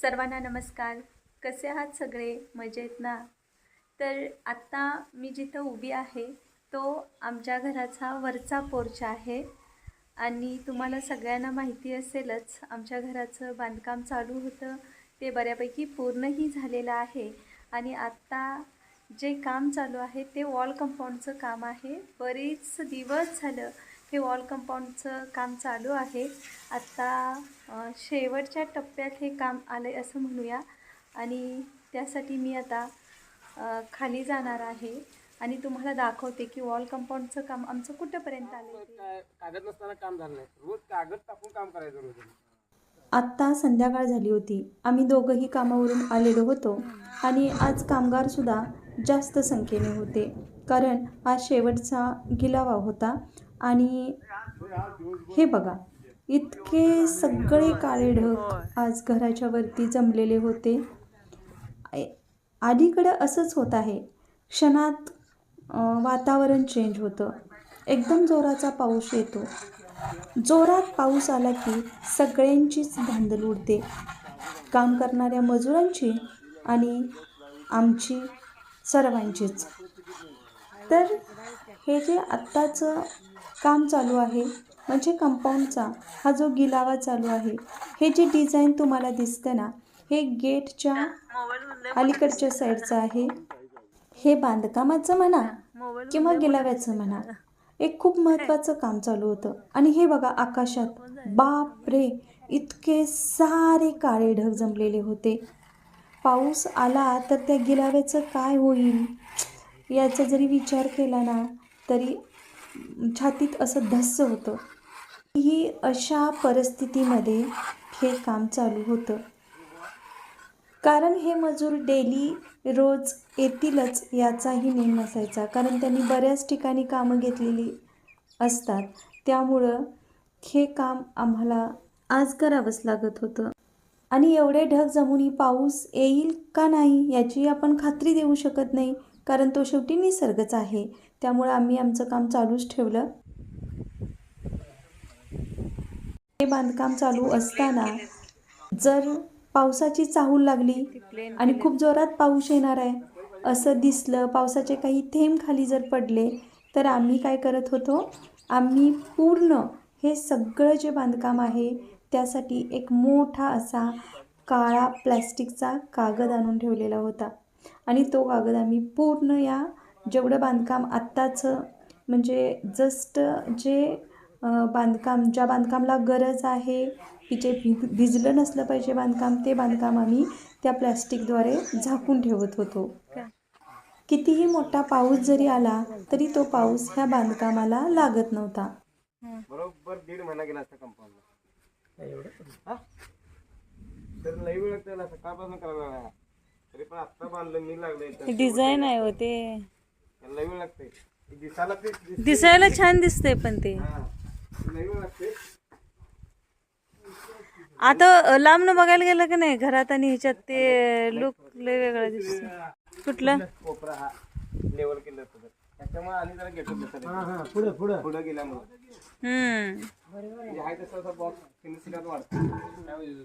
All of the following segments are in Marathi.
सर्वांना नमस्कार. कसे आहात सगळे? मजेत ना? तर आत्ता मी जिथं उभी आहे तो आमच्या घराचा वरचा पोर्च आहे. आणि तुम्हाला सगळ्यांना माहिती असेलच आमच्या घराचं बांधकाम चालू होतं. ते बऱ्यापैकी पूर्णही झालेलं आहे. आणि आत्ता जे काम चालू आहे ते वॉल कंपाऊंडचं काम आहे. बरेच दिवस झालं हे वॉल कंपाऊंडचं काम चालू आहे. आत्ता शेवटच्या टप्प्यात हे काम आलं आहे असं म्हणूया. आणि त्यासाठी मी आता खाली जाणार आहे. आणि तुम्हाला दाखवते की वॉल कंपाऊंडचं काम आमचं कुठंपर्यंत आलं कागद नसताना काम झालं नाही. रोज कागद टाकून काम करायचं रोज. आत्ता संध्याकाळ झाली होती. आम्ही दोघंही कामावरून आलेलो होतो. आणि आज कामगारसुद्धा जास्त संख्येने होते. कारण आज शेवटचा गिलावा होता. आणि हे बघा इतके सगळे काळे ढग आज घराच्या वरती जमलेले होते. अलीकडं असंच होत आहे. क्षणात वातावरण चेंज होतं. एकदम जोराचा पाऊस येतो. जोरात पाऊस आला की सगळ्यांचीच धांदल उडते. काम करणाऱ्या मजुरांची आणि आमची सर्वांचीच. तर हे जे आत्ताचं काम चालू आहे म्हणजे कंपाऊंडचा हा जो गिलावा चालू आहे हे जे डिझाईन तुम्हाला दिसतं ना हे गेटच्या अलीकडच्या साईडचं आहे. हे बांधकामाचं म्हणा किंवा गिलाव्याचं म्हणा एक खूप महत्त्वाचं काम चालू होतं. आणि हे बघा आकाशात बाप रे इतके सारे काळे ढग जमलेले होते. पाऊस आला तर त्या गिलाव्याचं काय होईल? याचा जरी विचार केला ना तरी छातीत असं धस्स होतं. ही अशा परिस्थितीमध्ये हे काम चालू होतं. कारण हे मजूर डेली रोज येतीलच याचाही नेम नसायचा. कारण त्यांनी बऱ्याच ठिकाणी कामं घेतलेली असतात. त्यामुळं हे काम आम्हाला आज करावंच लागत होतं. आणि एवढे ढग जमूनही पाऊस येईल का नाही याची आपण खात्री देऊ शकत नाही. कारण तो शेवटी निसर्गच आहे. त्यामुळं आम्ही आमचं काम चालूच ठेवलं. हे बांधकाम चालू असताना जर पावसाची चाहूल लागली आणि खूप जोरात पाऊस येणार आहे असं दिसलं पावसाचे काही थेंब खाली जर पडले तर आम्ही काय करत होतो? आम्ही पूर्ण हे सगळं जे बांधकाम आहे त्यासाठी एक मोठा असा काळा प्लॅस्टिकचा कागद आणून ठेवलेला होता. आणि तो कागद आम्ही पूर्ण या जेवढं बांधकाम आत्ताचं म्हणजे जस्ट जे बांधकाम ज्या बांधकामला गरज आहे की जे भिज भिजलं नसलं पाहिजे बांधकाम ते बांधकाम आम्ही त्या प्लॅस्टिकद्वारे झाकून ठेवत होतो. कितीही मोठा पाऊस जरी आला तरी तो पाऊस ह्या बांधकामाला लागत नव्हता. बरोबर दीड महिना गेला असता कंपाऊंडला तर लई वेळ लागते ना सकाळपासून करायला तरी पण आत्ता बांधलं मी लागलं डिझाईन आहे हो ते. वेळ लागते. दिसायला ते दिस- दिसायला छान दिसतंय पण ते. हा. लई वेळ लागते. आता अ, लांबनं बघायला गेलं की नाही घरात आणि ह्याच्यात ते लुक लय वेगळा दिसतो कुठलं? कोपरा. हा लेवल केलं होतं तर. त्याच्यामुळे आणि जरा घेतो पुढे पुढे. पुढे गेल्यामुळे. हम्म. म्हणजे आहे तसं असं बॉक्स फिनिशिंगात वाढतं.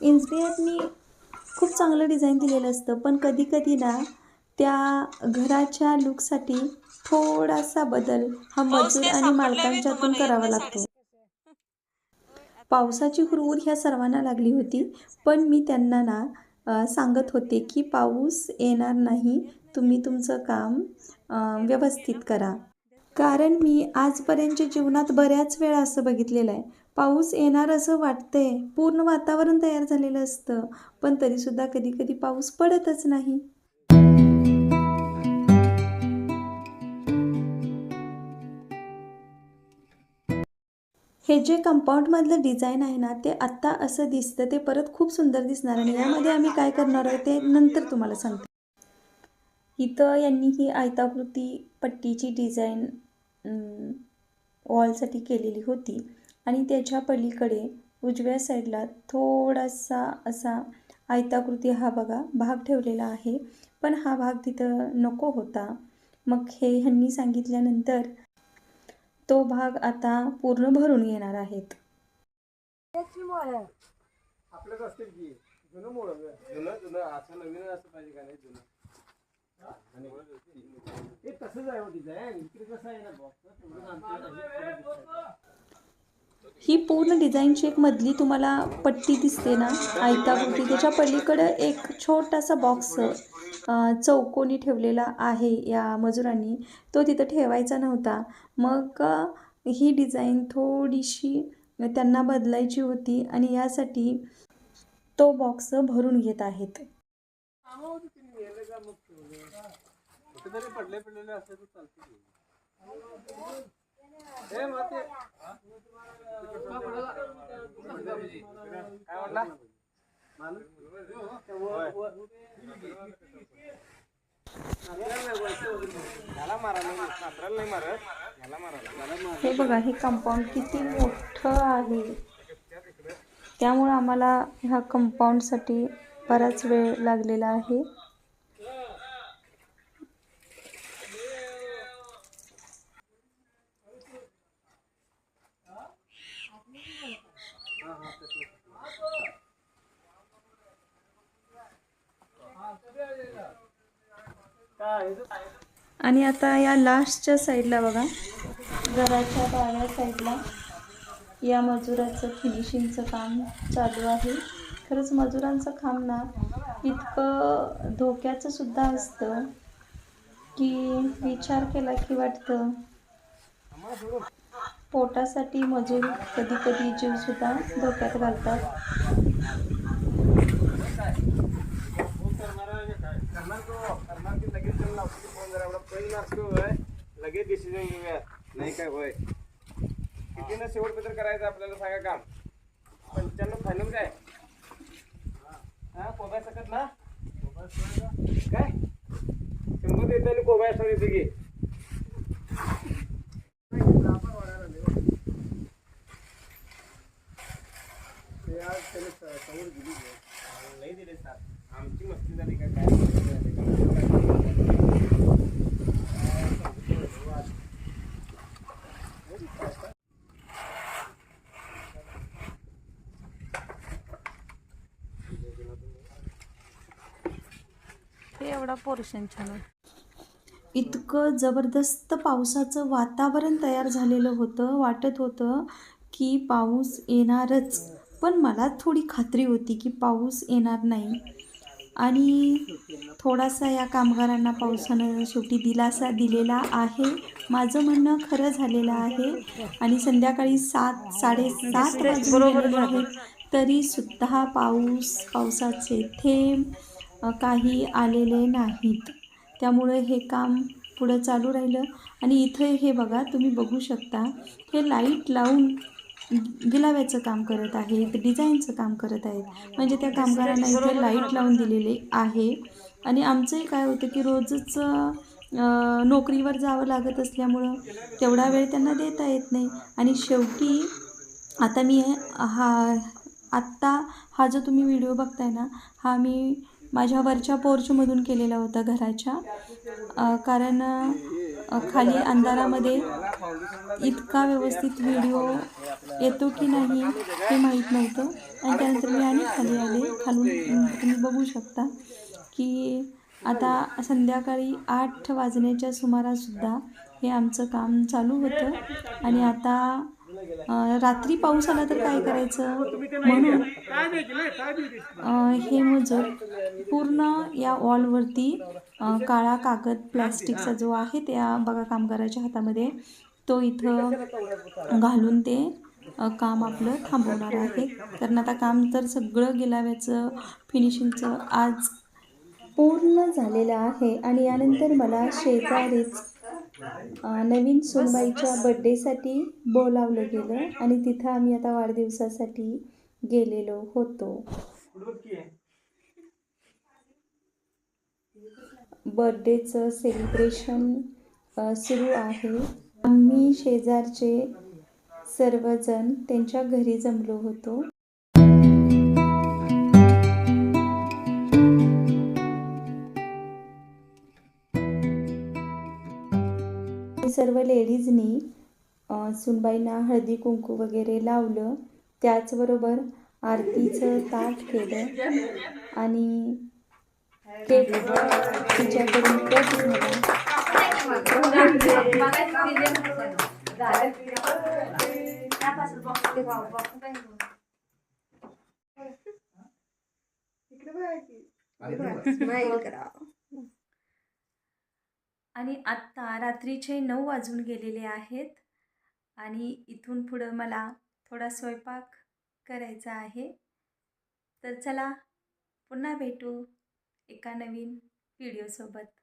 इंजिनियरनी खूप चांगलं डिझाईन दिलेलं असतं पण कधी कधी ना त्या घराच्या लुकसाठी थोडासा बदल हा मजूर आणि मालकांच्यातून करावा लागतो. पावसाची हुरहुर ह्या सर्वांना लागली होती पण मी त्यांना ना सांगत होते की पाऊस येणार नाही तुम्ही तुमचं काम व्यवस्थित करा. कारण मी आजपर्यंतच्या जीवनात बऱ्याच वेळा असं बघितलेलं आहे पाऊस येणार असं वाटतंय. पूर्ण वातावरण तयार झालेलं असतं. पण तरीसुद्धा कधी कधी पाऊस पडतच नाही. हे जे कंपाऊंडमधलं डिझाईन आहे ना ते आत्ता असं दिसतं ते परत खूप सुंदर दिसणार आणि यामध्ये आम्ही काय करणार आहे ते नंतर तुम्हाला सांगते. इथं यांनी ही आयताकृती पट्टीची डिझाईन वॉलसाठी केलेली होती. आणि त्याच्या पलीकडे उजव्या साईडला थोडासा असा आयताकृती हा बघा भाग ठेवलेला आहे. पण हा भाग तिथं नको होता. मग हे ह्यांनी सांगितल्यानंतर तो भाग आता पूर्ण भरून येणार आहेत. ही पूर्ण डिझाईनची एक मधली तुम्हाला पट्टी दिसते ना आयताभोवती. त्याच्या पलीकडं एक छोटासा बॉक्स चौकोनी ठेवलेला आहे या मजुरांनी. तो तिथं ठेवायचा नव्हता. मग ही डिझाईन थोडीशी त्यांना बदलायची होती आणि यासाठी तो बॉक्स भरून घेत आहेत. पडले पडलेले काय म्हणला हे बघा हे कंपाऊंड किती मोठं आहे. त्यामुळं आम्हाला ह्या कंपाऊंडसाठी बराच वेळ लागलेला आहे. आणि आता या लास्टच्या साईडला बघा. घराच्या डाव्या साईडला या मजुराचं फिनिशिंगचं काम चालू आहे. खरंच मजुरांचं काम ना इतकं धोक्याचं सुद्धा असतं की विचार केला की वाटतं. पोटासाठी मजूर कधी कधी जीवसुद्धा धोक्यात घालतात करणार तो करणार की लगेच त्याला लावतो फोन जरा एवढा पहिला असतो लगेच डिसिजन घेऊया नाही काय होय किती ना शेवट पत्र करायचं आपल्याला सांगा काम पंच्याण्णव फायनल काय हा कोब्या सकत ना काय शंभर देतो आणि कोब्या असं येते की ते आज त्याने समोर दिली नाही. दिले सर आमची मस्ती झाली का काय थोडा पोर्शन छान इतकं जबरदस्त पावसाचं वातावरण तयार झालेलं होतं वाटत होतं की पाऊस येणारच. पण मला थोडी खात्री होती की पाऊस येणार नाही. आणि थोडासा या कामगारांना पावसानं शेवटी दिलासा दिलेला आहे. माझं म्हणणं खरं झालेलं आहे. आणि संध्याकाळी सात साडेसात बरोबर गेलेले आहेत तरीसुद्धा पाऊस पावसाचे थेंब काही आलेले नाहीत. त्यामुळे हे काम पुढं चालू राहिलं. आणि इथं हे बघा तुम्ही बघू शकता हे लाइट लावून गिलाव्याचं काम करत आहेत डिझाईनचं काम करत आहेत. म्हणजे त्या कामगारांना इथे लाइट लावून दिलेले आहे. आणि आमचंही काय होतं की रोजच नोकरीवर जावं लागत असल्यामुळं तेवढा वेळ त्यांना देता येत नाही. आणि शेवटी आता मी हा आत्ता हा जो तुम्ही व्हिडिओ बघताय ना हा मी माझ्या वरच्या पोर्चमधून केलेला होता घराच्या. कारण खाली अंधारामध्ये इतका व्यवस्थित व्हिडिओ येतो की नाही हे माहीत नव्हतं. आणि त्यानंतर मी आणि खाली आले. खालून तुम्ही बघू शकता की आता संध्याकाळी आठ वाजण्याच्या सुमारासुद्धा हे आमचं काम चालू होतं. आणि आता रात्री पाऊस आला तर काय करायचं? म्हणून हे मजूर पूर्ण या वॉलवरती काळा कागद प्लॅस्टिकचा जो आहे त्या बघा कामगाराच्या हातामध्ये तो इथं घालून ते काम आपलं थांबवणार आहे. कारण आता काम तर सगळं गेलाव्याचं फिनिशिंगचं आज पूर्ण झालेलं आहे. आणि यानंतर मला शेजारीच नवीन सुनबाईच्या बड्डेसाठी बोलावलं गेलं आणि तिथं आम्ही आता वाढदिवसासाठी गेलेलो होतो. बर्थडेचं सेलिब्रेशन सुरू आहे. आम्ही शेजारचे सर्वजण त्यांच्या घरी जमलो होतो. सर्व लेडीजनी सुनबाईंना हळदी कुंकू वगैरे लावलं. त्याचबरोबर आरतीचं ताट केलं आणि केक तिच्याकडून कट झाला आणि आत्ता रात्रीचे नऊ वाजून गेलेले आहेत आणि इथून पुढं मला थोडा स्वयंपाक करायचा आहे. तर चला पुन्हा भेटू एका नवीन व्हिडिओसोबत